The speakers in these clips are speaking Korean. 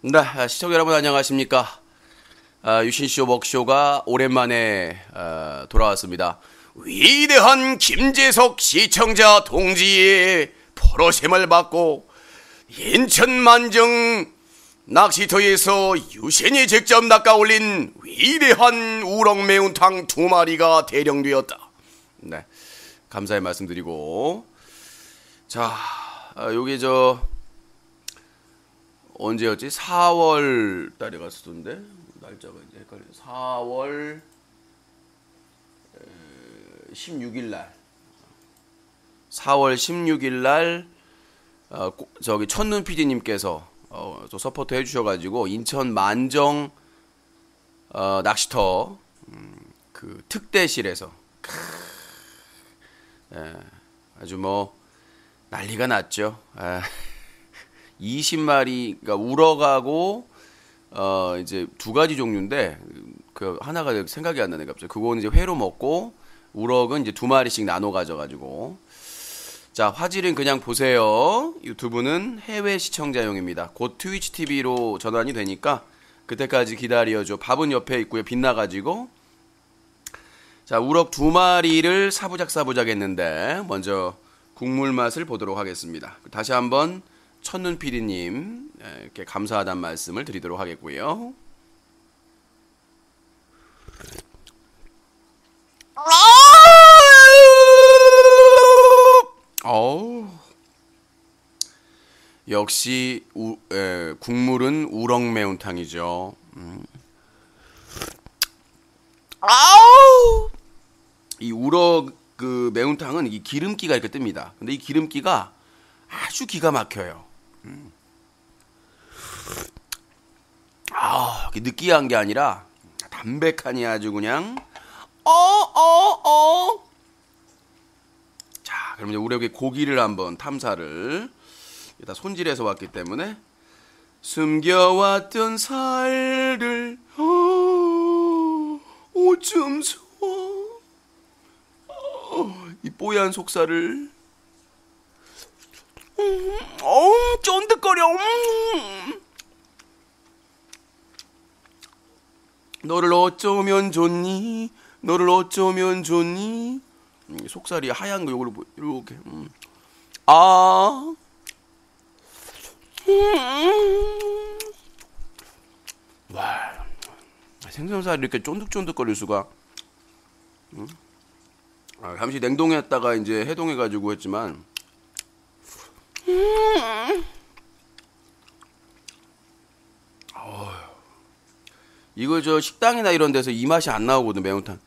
네, 시청자 여러분 안녕하십니까? 아, 유신쇼 먹쇼가 오랜만에 아, 돌아왔습니다. 위대한 김재석 시청자 동지의 포로셈을 받고 인천 만정 낚시터에서 유신이 직접 낚아 올린 위대한 우럭 매운탕 두 마리가 대령되었다. 네, 감사의 말씀드리고 자, 아, 요게 저 언제였지? 4월 달에 갔었는데 날짜가 이제 헷갈려. 4월 16일 날. 4월 16일 날 어, 고- 저기 첫눈 PD님께서 어, 또 서포트 해주셔가지고 인천 만정 어, 낚시터 음, 그 특대실에서 크, 예, 아주 뭐 난리가 났죠. 아, 20마리 그러니까 우럭하고 어 이제 두 가지 종류인데 그 하나가 생각이 안 나네 갑자기. 그거는 이제 회로 먹고 우럭은 이제 두 마리씩 나눠 가져 가지고 자, 화질은 그냥 보세요. 유튜브는 해외 시청자용입니다. 곧 트위치 TV로 전환이 되니까 그때까지 기다려줘. 밥은 옆에 있고요. 빛나가지고. 자, 우럭 두 마리를 사부작 사부작 했는데, 먼저 국물 맛을 보도록 하겠습니다. 다시 한번 첫눈 PD님, 이렇게 감사하다는 말씀을 드리도록 하겠고요. 어우. 역시 우, 에, 국물은 우럭 매운탕이죠. 음. 이 우럭 그 매운탕은 이 기름기가 이렇게 뜹니다. 근데 이 기름기가 아주 기가 막혀요. 음. 아, 느끼한 게 아니라 담백하니 아주 그냥 어, 어, 어. 자, 그럼 이제 우리 고기를 한번 탐사를 일단 손질해서 왔기 때문에 숨겨왔던 살을 어, 오줌 좋아 어, 이 뽀얀 속살을 음, 어우 쫀득거려 음. 너를 어쩌면 좋니 너를 어쩌면 좋니 음, 속살이 하얀 거 요걸로 보- 이렇게 음. 아 음. 와 생선살이 이렇게 쫀득쫀득거릴 수가 음? 아, 잠시 냉동했다가 이제 해동해 가지고 했지만 음. 이거 저 식당이나 이런 데서 이 맛이 안 나오거든 매운탕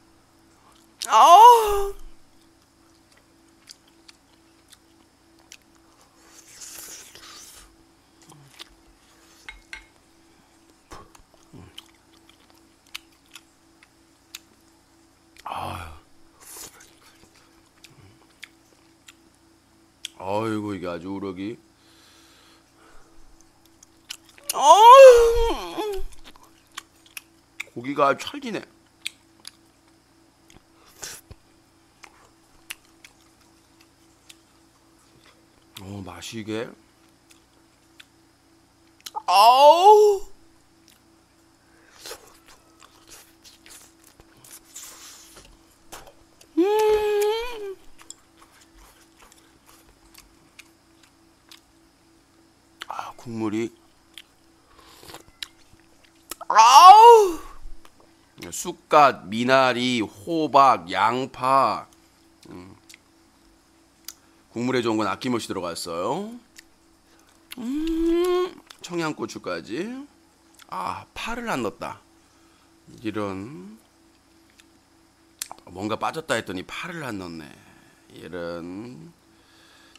고기가 찰지네. 어 맛이 이게 쑥갓, 미나리, 호박, 양파. 음. 국물에 좋은 건 아낌없이 들어갔어요. 음, 청양고추까지. 아 파를 안 넣었다. 이런. 뭔가 빠졌다 했더니 파를 안 넣네. 이런.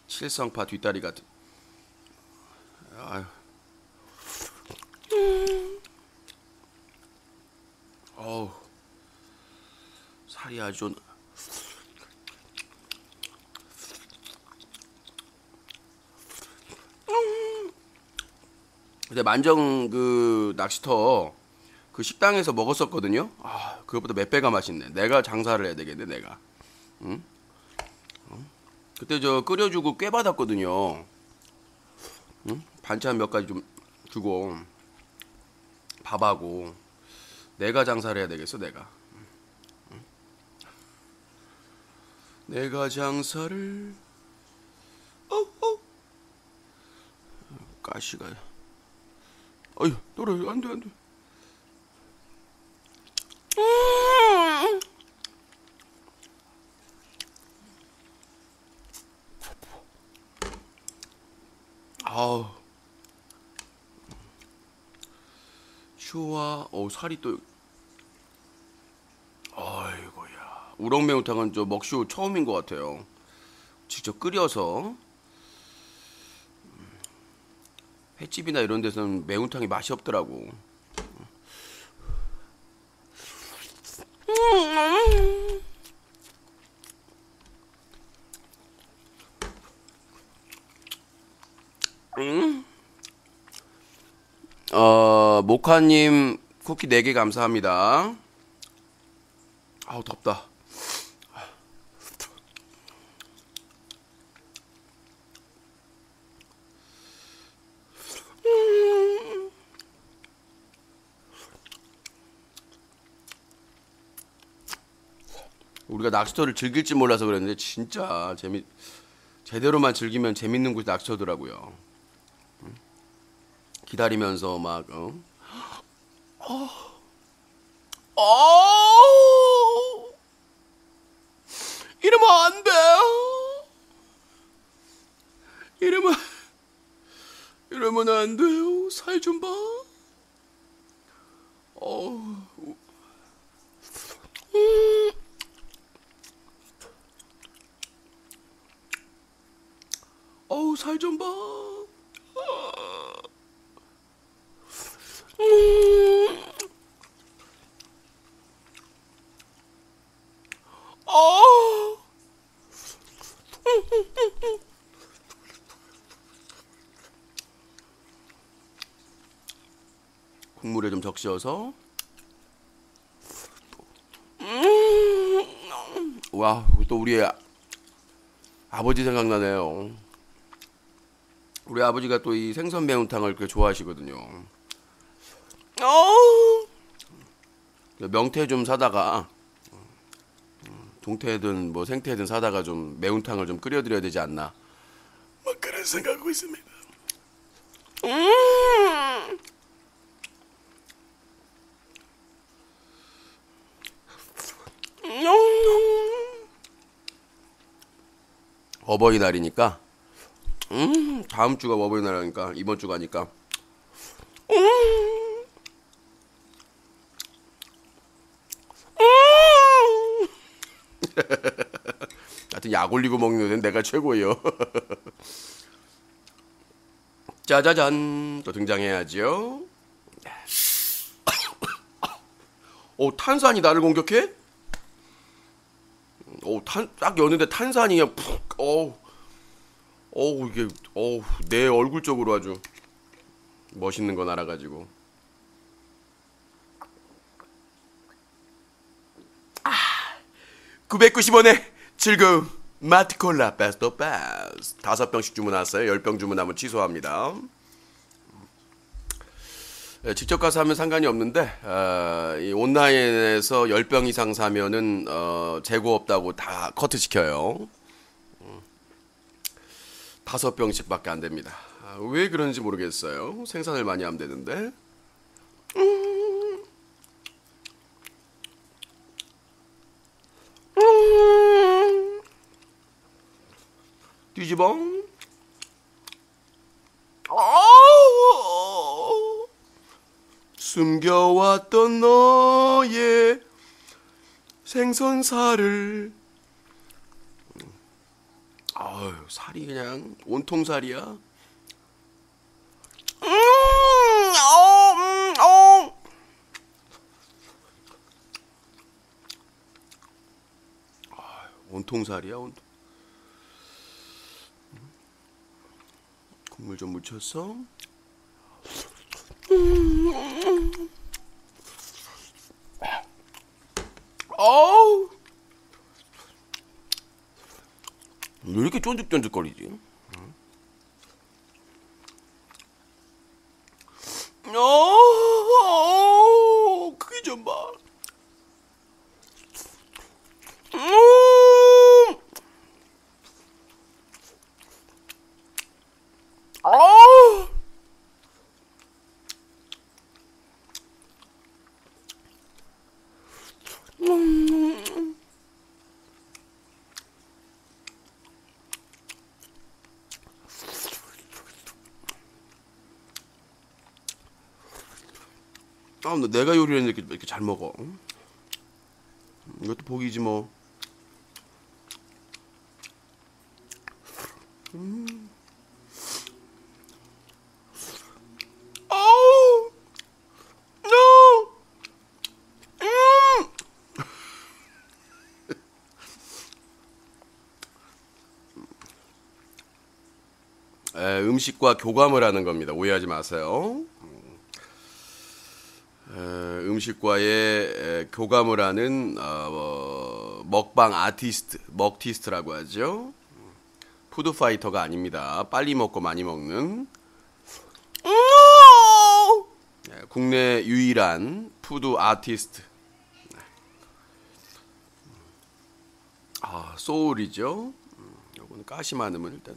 칠성파 뒷다리 같은. 아유. 어 살이 아주 음. 근데 만정 그 낚시터 그 식당에서 먹었었거든요. 아, 그것보다 몇 배가 맛있네. 내가 장사를 해야 되겠네, 내가. 응? 응? 그때 저 끓여주고 꽤 받았거든요. 응? 반찬 몇 가지 좀 주고. 밥하고 내가 장사를 해야 되겠어 내가. 내가 장사를 어, 어. 가시가 어휴 노래 안돼 안돼. 아우. 좋아. 어 살이 또 아이고야 우럭 매운탕은 저 먹쇼 처음인 것 같아요 직접 끓여서 횟집이나 이런 데서는 매운탕이 맛이 없더라고 어, 모카님 쿠키 4개 감사합니다. 아우, 덥다. 우리가 낚시터를 즐길지 몰라서 그랬는데 진짜 재미 제대로만 즐기면 재밌는 곳이 낚시터더라고요. 기다리면서 막 어? 어. 어. 이러면 안 돼. 이러면 이러면 안 돼요. 살 좀 봐. 어. 음. 어우 살 좀 봐. 음. 어. 국물에 좀 적셔서 음. 와, 또 우리 아버지 생각나네요. 우리 아버지가 또 이 생선 매운탕을 그렇게 좋아하시거든요. 어. 명태 좀 사다가 동태든 뭐 생태든 사다가 좀 매운탕을 좀 끓여드려야 되지 않나. 뭐 그런 생각하고 있습니다. 음. 어버이날이니까 음, 다음 주가 어버이날이니까 이번 주가 아니까 음. 음. 하여튼 약 올리고 먹는 데는 내가 최고예요. 짜자잔 또 등장해야지요. 오 탄산이 나를 공격해? 오탄딱 여는데 탄산이 그냥 푹 어우 어우 이게 어우 내 얼굴 쪽으로 아주 멋있는 거 날아가지고. 아 990원에 즐거움. 마트콜라 베스트 베스트 다섯 병씩 주문했어요. 열 병 주문하면 취소합니다. 예, 직접 가서 하면 상관이 없는데 어, 이 온라인에서 열 병 이상 사면은 어, 재고 없다고 다 커트 시켜요. 다섯 병씩밖에 안 됩니다. 아, 왜 그런지 모르겠어요. 생산을 많이 하면 되는데. 음. 음. 뒤집어. 아! 숨겨왔던 너의 생선살을 살이 그냥 온통 살이야. 음, 어, 음, 어. 온통 살이야 온통. 국물 좀 묻혔어. 어우. 왜 이렇게 쫀득쫀득거리지? 아, 나 내가 요리를 이렇게, 이렇게 잘 먹어. 음, 이것도 복이지 뭐. 음. 아우! 음! 에, 음식과 교감을 하는 겁니다. 오해하지 마세요. 에, 음식과의 에, 교감을 하는 어, 뭐, 먹방 아티스트, 먹티스트라고 하죠. 푸드 파이터가 아닙니다. 빨리 먹고 많이 먹는 예, 국내 유일한 푸드 아티스트. 아 소울이죠. 음, 요거는 가시 많으면 일단.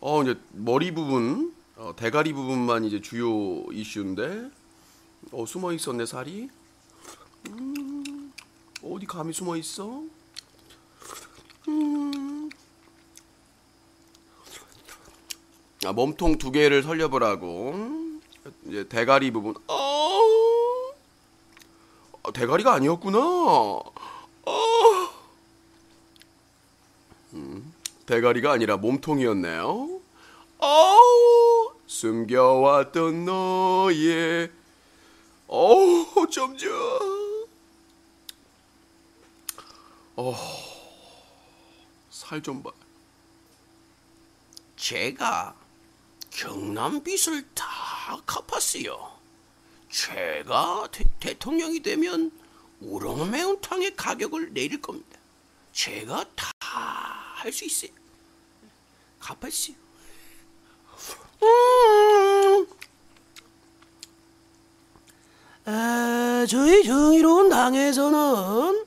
어 이제 머리 부분, 어, 대가리 부분만 이제 주요 이슈인데, 어 숨어 있었네 살이. 음, 어디 감이 숨어 있어? 음. 아, 몸통 두 개를 설려보라고. 이제 대가리 부분. 어, 아, 대가리가 아니었구나. 어. 음, 대가리가 아니라 몸통이었네요. 어, 숨겨왔던 너의 어, 점점. 어, 살 좀 봐. 제가 경남 빚을 다 갚았어요. 제가 대, 통령이 되면 우렁 매운탕의 가격을 내릴 겁니다. 제가 다 할 수 있어요. 갚았어요. 음. 에, 저희 정의로운 당에서는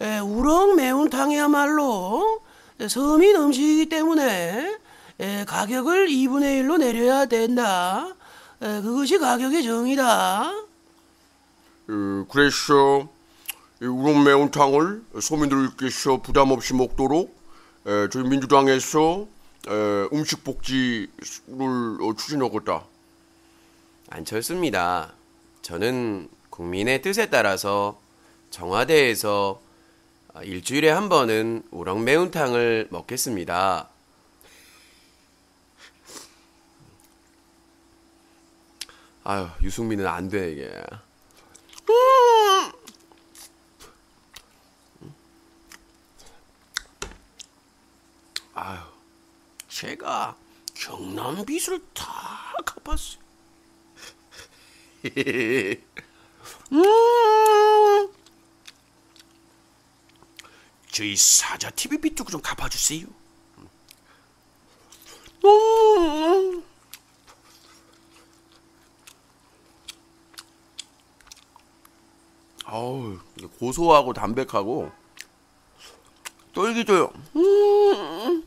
에, 우렁 매운탕이야말로 에, 서민 음식이기 때문에 에, 가격을 2분의 1로 내려야 된다. 에, 그것이 가격의 정의다. 어, 그래서 이 우렁 매운탕을 서민들께서 부담 없이 먹도록 에, 저희 민주당에서 에, 음식 복지를 어, 추진하겠다. 안철수입니다. 저는 국민의 뜻에 따라서 정화대에서 아, 일주일에 한 번은 우렁 매운탕을 먹겠습니다. 아유 유승민은 안 돼 이게. 아유 제가 경남 빚을 다 갚았어요. 음. 저희 사자 TV 빚도 좀 갚아주세요. 음. 아우 고소하고 담백하고 쫄깃해요. 음.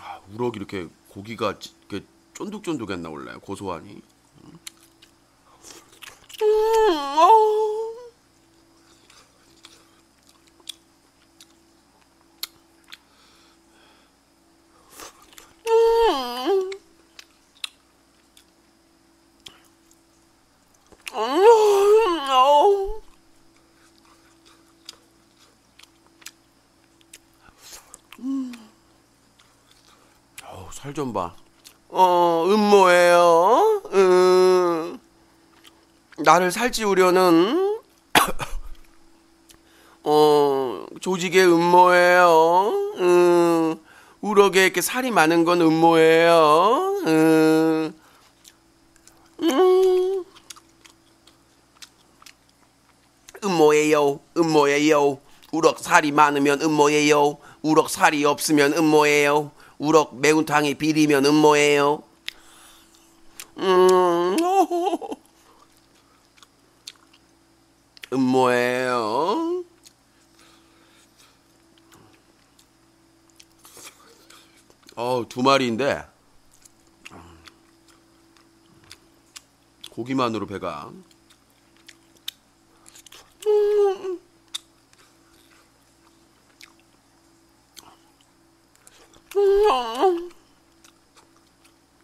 아, 우럭 이렇게 고기가 쫀득쫀득했나 원래 고소하니. 음, 어우. 음. 음, 어우. 어우, 살 좀 봐. 어, 음모예요. 음. 나를 살찌우려는 어 조직의 음모예요. 음, 우럭에 이렇게 살이 많은 건 음모예요. 음, 음. 음모예요. 음모예요. 우럭 살이 많으면 음모예요. 우럭 살이 없으면 음모예요. 우럭 매운탕이 비리면 음모예요. 음. 음모예요. 어, 두 마리인데 고기만으로 배가.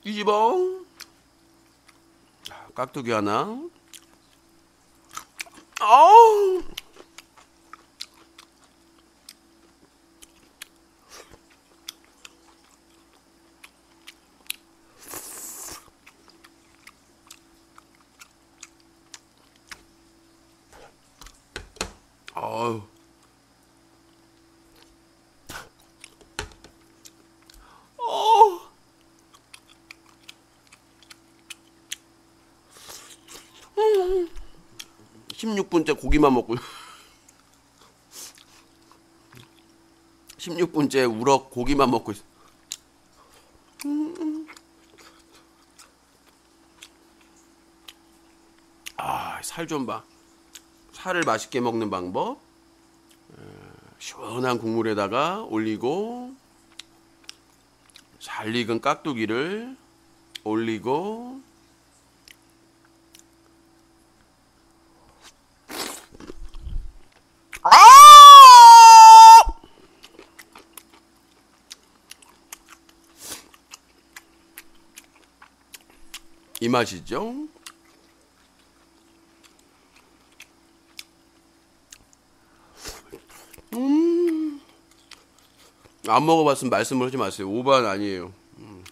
뒤집어. 깍두기 하나. 아우. 아우. 어. 16분째 고기만 먹고 16분째 우럭 고기만 먹고 있어. 아, 살 좀 봐. 살을 맛있게 먹는 방법. 에, 시원한 국물에다가 올리고 잘 익은 깍두기를 올리고 이 맛이죠. 음. 안 먹어봤으면 말씀을 하지 마세요. 오반 아니에요. 음.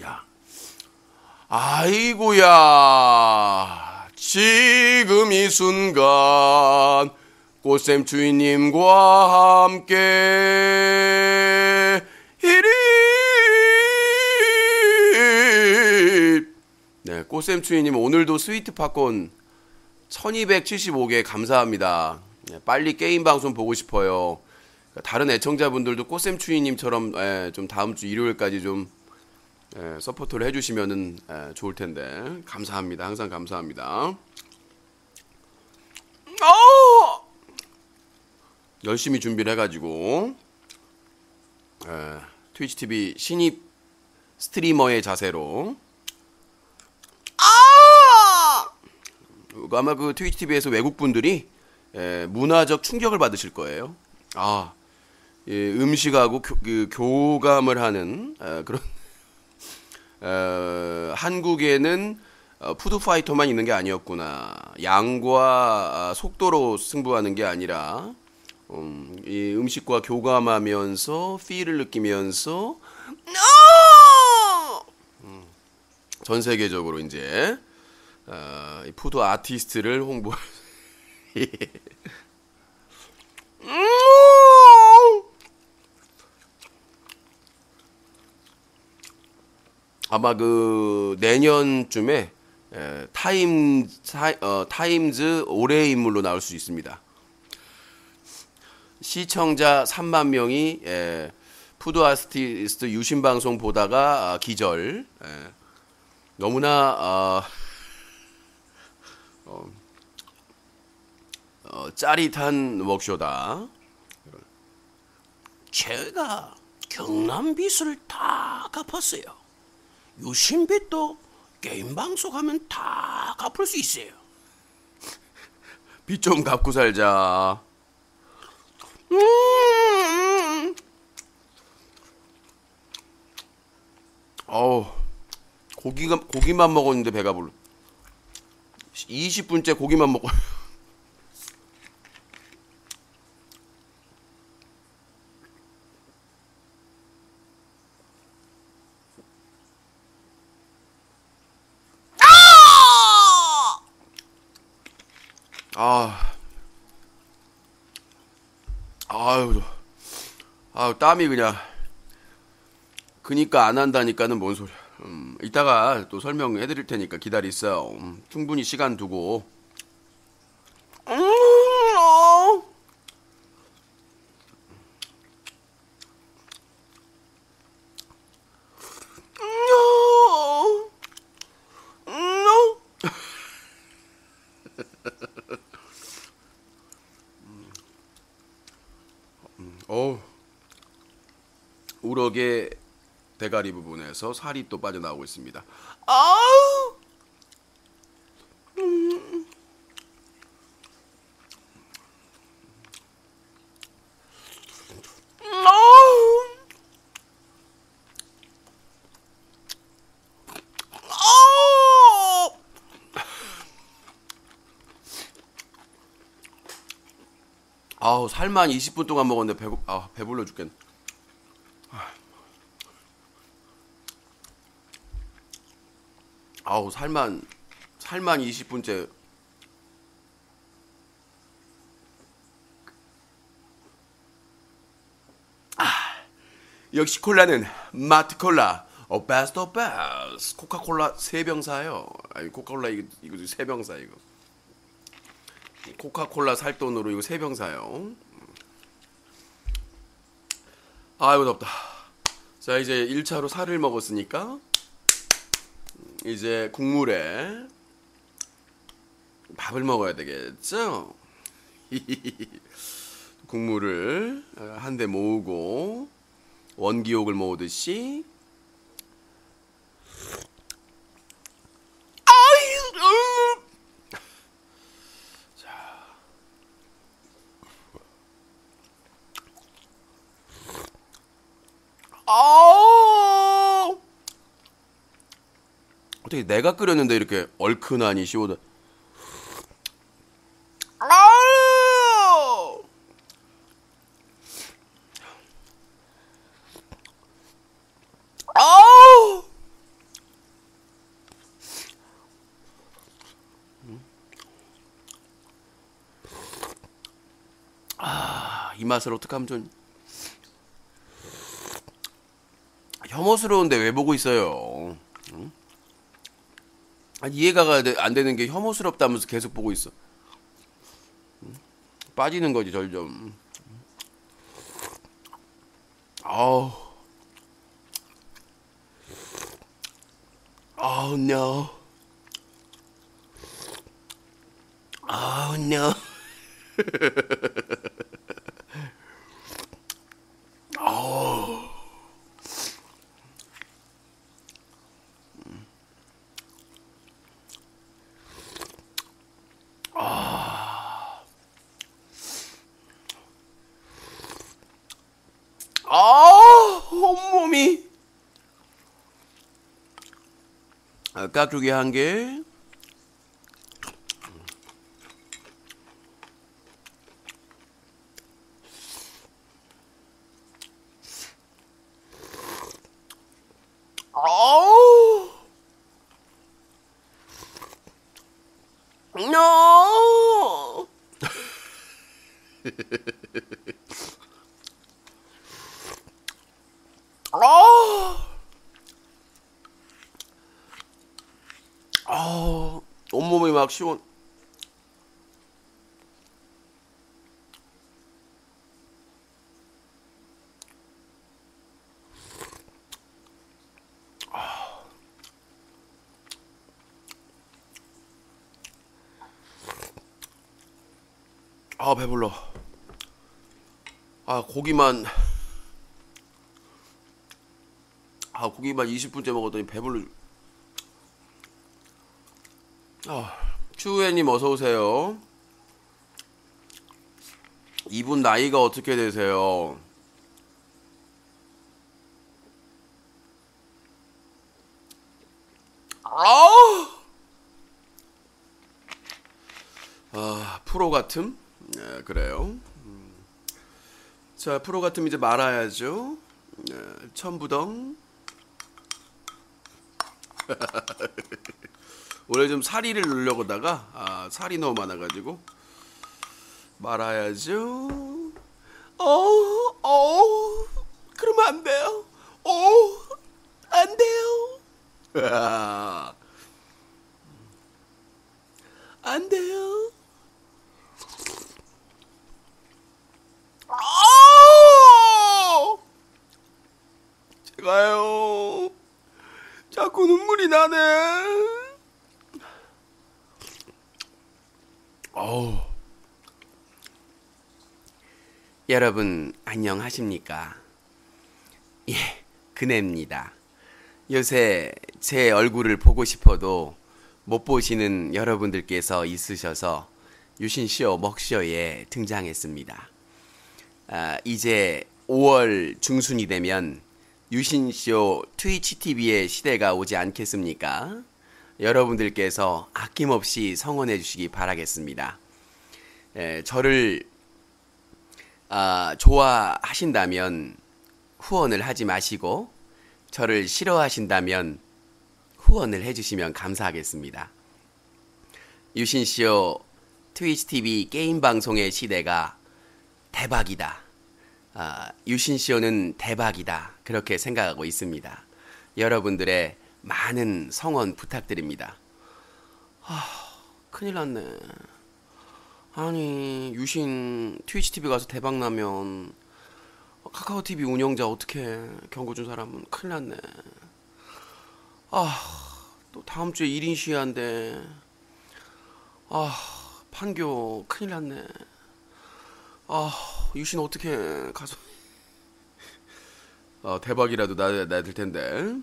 야, 아이고야. 지금 이 순간 꽃샘 주인님과 함께 이리 네, 꽃샘 주인님 오늘도 스위트 팝콘 1275개 감사합니다. 네, 빨리 게임 방송 보고 싶어요. 그러니까 다른 애청자분들도 꽃샘 추이님처럼 예, 좀 다음 주 일요일까지 좀 예, 서포트를 해주시면은 예, 좋을 텐데 감사합니다. 항상 감사합니다. 어! 열심히 준비를 해가지고 예, 트위치 TV 신입 스트리머의 자세로 아! 아마 그 트위치 TV에서 외국 분들이 예, 문화적 충격을 받으실 거예요. 아, 예, 음식하고 교, 그, 교감을 하는 에, 그런 어, 한국에는 어, 푸드 파이터만 있는 게 아니었구나. 양과 아, 속도로 승부하는 게 아니라 음, 이 음식과 교감하면서 필을 느끼면서 음, 전 세계적으로 이제 어, 이 푸드 아티스트를 홍보. 아마 그 내년쯤에 에, 타임 사, 어, 타임즈 올해의 인물로 나올 수 있습니다. 시청자 3만 명이 에, 푸드 아티스트 유심 방송 보다가 아, 기절. 에, 너무나 아, 어, 어, 짜릿한 워크쇼다. 제가 경남 빚을 다 갚았어요. 유심빚도 게임 방송하면 다 갚을 수 있어요. 빚 좀 갚고 살자. 음. 어우, 고기가, 고기만 먹었는데 배가 불러. 20분째 고기만 먹고. 아, 아유, 아유 땀이 그냥. 그니까 안 한다니까는 뭔 소리야. 음, 이따가 또 설명해 드릴 테니까 기다리세요. 음, 충분히 시간 두고. 음, 어. 음, 어. 음, 어. 어우, 우럭에 대가리 부분에서 살이 또 빠져나오고 있습니다. 아우! 음. 아우! 아우! 아우 살만 20분 동안 먹었는데 배고 아 배불러 죽겠네. 아우 살만 살만 20분째. 아 역시 콜라는 마트 콜라. 어 베스트 오 베스트 코카콜라 세병 사요. 아니 코카콜라 이거 이거 세병 사 이거. 코카콜라 살 돈으로 이거 세병 사요. 아이고 덥다. 자 이제 1차로 살을 먹었으니까 이제 국물에 밥을 먹어야 되겠죠? 국물을 한대 모으고 원기옥을 모으듯이 으. 자. 아 어떻게 내가 끓였는데 이렇게 얼큰하니 시오다. 아우! 아, 이 맛을 어떡하면 좋니? 혐오스러운데 왜 보고 있어요? 아니, 이해가 돼- 안 되는 게 혐오스럽다면서 계속 보고 있어. 빠지는 거지 점점. 아우. 아우 no. 아우 no. 아, 온몸이. 아, 깍두기 한 개. 아우. No. 아, 아, 온몸이 막 시원. 아 배불러. 아 고기만 아 고기만 20분째 먹었더니 배불러. 아 추우애님 어서 오세요. 이분 나이가 어떻게 되세요? 아우! 아 프로 같음? 네, 그래요. 음. 자 프로 같음 이제 말아야죠. 네, 천부덩. 원래 좀 사리를 넣으려고다가 아, 살이 너무 많아가지고 말아야죠. 어, 어, 그러면 안 돼요. 어, 안 돼요. 안 돼요. 아! 제가요. 자꾸 눈물이 나네. 어우. 여러분 안녕하십니까? 예, 그네입니다. 요새 제 얼굴을 보고 싶어도 못 보시는 여러분들께서 있으셔서 유신쇼 먹쇼에 등장했습니다. 아, 이제 5월 중순이 되면 유신쇼 트위치 TV의 시대가 오지 않겠습니까? 여러분들께서 아낌없이 성원해 주시기 바라겠습니다. 에, 저를 아, 좋아하신다면 후원을 하지 마시고 저를 싫어하신다면 후원을 해주시면 감사하겠습니다. 유신쇼 트위치 TV 게임 방송의 시대가 대박이다. 아, 유신쇼는 대박이다. 그렇게 생각하고 있습니다. 여러분들의 많은 성원 부탁드립니다. 아, 큰일 났네. 아니, 유신 트위치 TV 가서 대박 나면 카카오 TV 운영자 어떻게 경고 준 사람은 큰일 났네. 아, 또 다음 주에 1인 시위한데. 아, 판교 큰일 났네. 아, 유신 어떻게 가서 아, 대박이라도 나, 나야 될 텐데.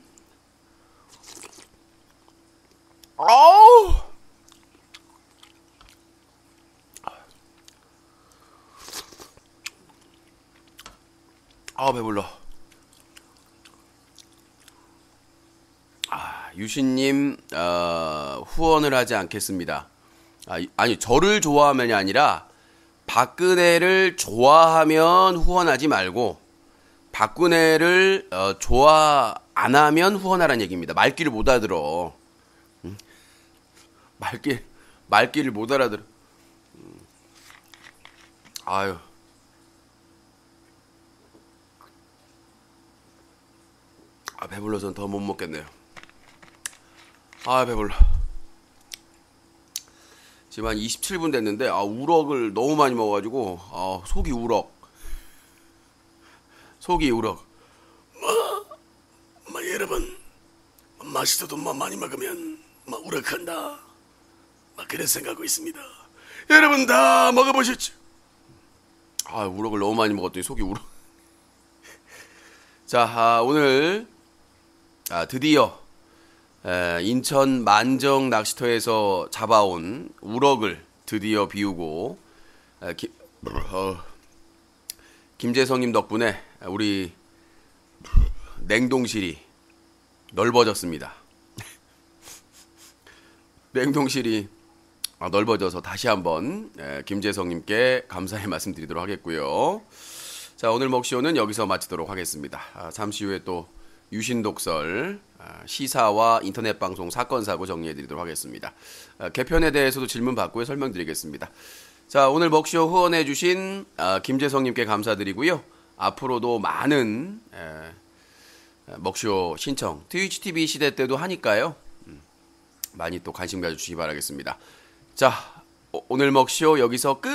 아우! 아, 배불러. 아, 유신님, 어, 후원을 하지 않겠습니다. 아, 이- 아니, 저를 좋아하면이 아니라, 박근혜를 좋아하면 후원하지 말고, 박근혜를 어, 좋아 안 하면 후원하라는 얘기입니다. 말귀를 못 알아들어. 응? 말귀 말귀를 못 알아들어. 음. 아유. 아 배불러서 더못 먹겠네요. 아 배불러. 지금 한 27분 됐는데 아 우럭을 너무 많이 먹어가지고 아 속이 우럭. 속이 우럭. 마 여러분 맛있어도 마 많이 먹으면 마 우럭한다. 마 그런 생각하고 있습니다. 여러분 다 먹어보셨죠? 아 우럭을 너무 많이 먹었더니 속이 우럭. 자 아, 오늘 아, 드디어 에, 인천 만정 낚시터에서 잡아온 우럭을 드디어 비우고 에, 기, 어, 김재성님 덕분에 우리 냉동실이 넓어졌습니다. 냉동실이 아, 넓어져서 다시 한번 에, 김재성님께 감사의 말씀드리도록 하겠고요. 자 오늘 먹쇼는 여기서 마치도록 하겠습니다. 아, 잠시 후에 또 유신독설 아, 시사와 인터넷 방송 사건 사고 정리해드리도록 하겠습니다. 아, 개편에 대해서도 질문 받고 설명드리겠습니다. 자 오늘 먹쇼 후원해주신 아, 김재성님께 감사드리고요. 앞으로도 많은 에, 먹쇼 신청 트위치 TV 시대 때도 하니까요. 음, 많이 또 관심 가져주시기 바라겠습니다. 자, 오- 오늘 먹쇼 여기서 끝!